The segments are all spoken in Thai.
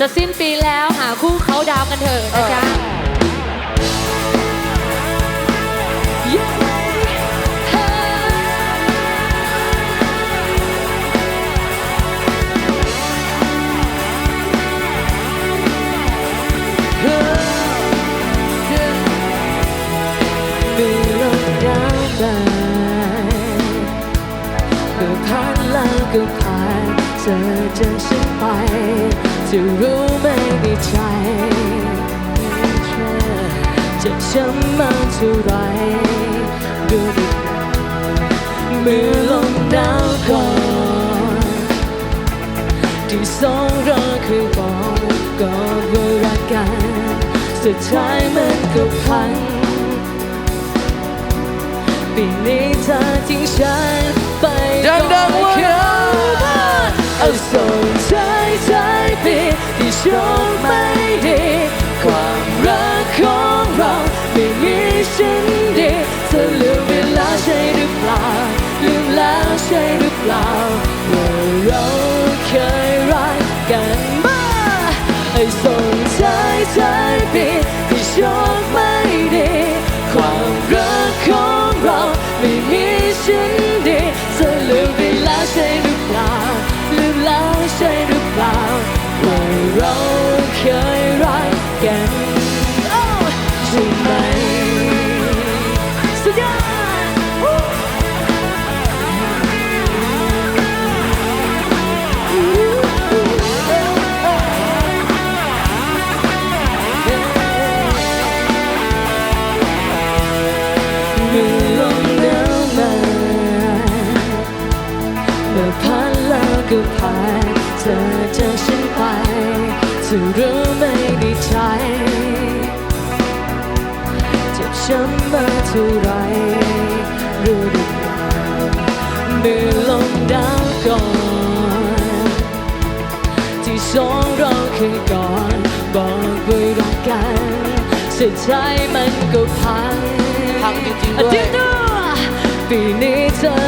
จะสิ้นปีแล้วหาคู่เขาดาวกันเถอะนะจ๊ะ มีลมหนาวมาเมื่อพัดแล้วก็ผ่านเธอจะฉันไป จะรู้ไหมในใจจะช้ำมากเท่าไรดูดิมือลมหนาวก่อนที่สองเราเคยบอกก็ว่ารักกัน สุดท้ายมันก็พังปีนี้เธอทิ้งฉันไปดังๆก่า ปีที่โชคไม่ดี ความรักของเราไม่มีฉันดีเธอลืมเวลาใช่หรือเปล่าลืมแล้วใช่หรือเปล่าว่าเราเคยรักกันมาไอ้ส่งใจใจปีที่โชคไม่ดี ความรักของ พัดแล้วก็ผ่านเธอจะฉันไปจะรู้ไหมในใจเจะช้ำมาเท่าไรรู้ดีเมื่อลมหนาวก่อน ที่สองเราเคยก่อนบอกไว้รักกันสุดท้ายมันก็พังพังจริงๆด้วยอาทิตปีนี้เธอ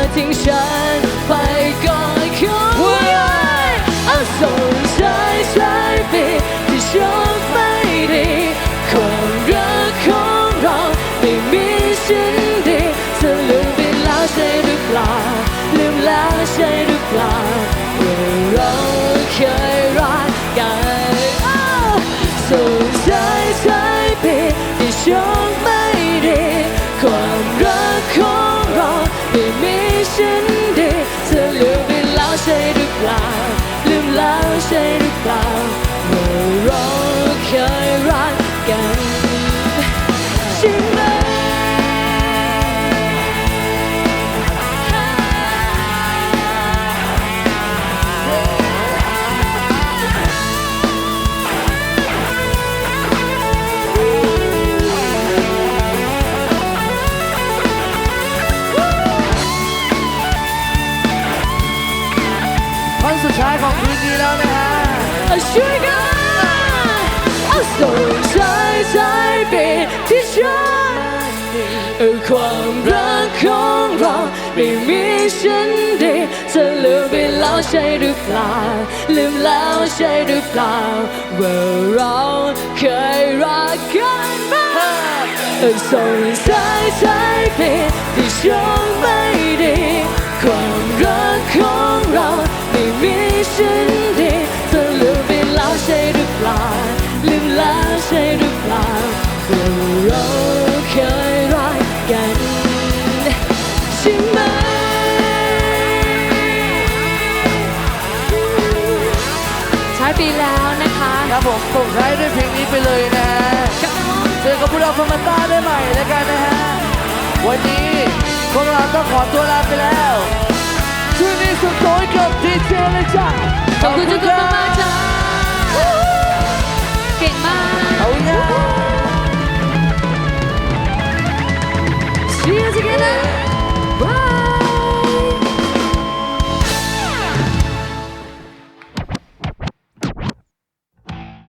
ที่โชคไม่ดีความรักของเราไม่มีฉันดีเธอลืมไปแล้วใช่หรือเปล่าลืมแล้วใช่หรือเปล่าว่าเราเคยรักกันอ้ส่งใจใจปีที่โช นสุดท้ายของคืนนี้แล้วนะฮะเอาช่วยกันเอาส่งใจใจไปที่ฉันความรักของเราไม่มีฉันดีเธอลืมไปแล้วใช่หรือเปล่า ลืมแล้วใช่หรือเปล่าว่าเราเคยรักกันมาเออส่งใจใจไปที่ฉัน ช่หรือเปล่าว่าเราเคยรักกันใช่ไหมใช้ปีแล้วนะคะครับผมส่งท้ายด้วยเพลงนี้ไปเลยนะฮะเจอกับพวกเราฟอร์มันต้าได้ใหม่แล้วกันนะฮะ วันนี้พวกเราต้องขอตัวลาไปแล้ว คืนนี้สุดโต่งกับดีเจเลยจ้ะ ขอบคุณทุกคน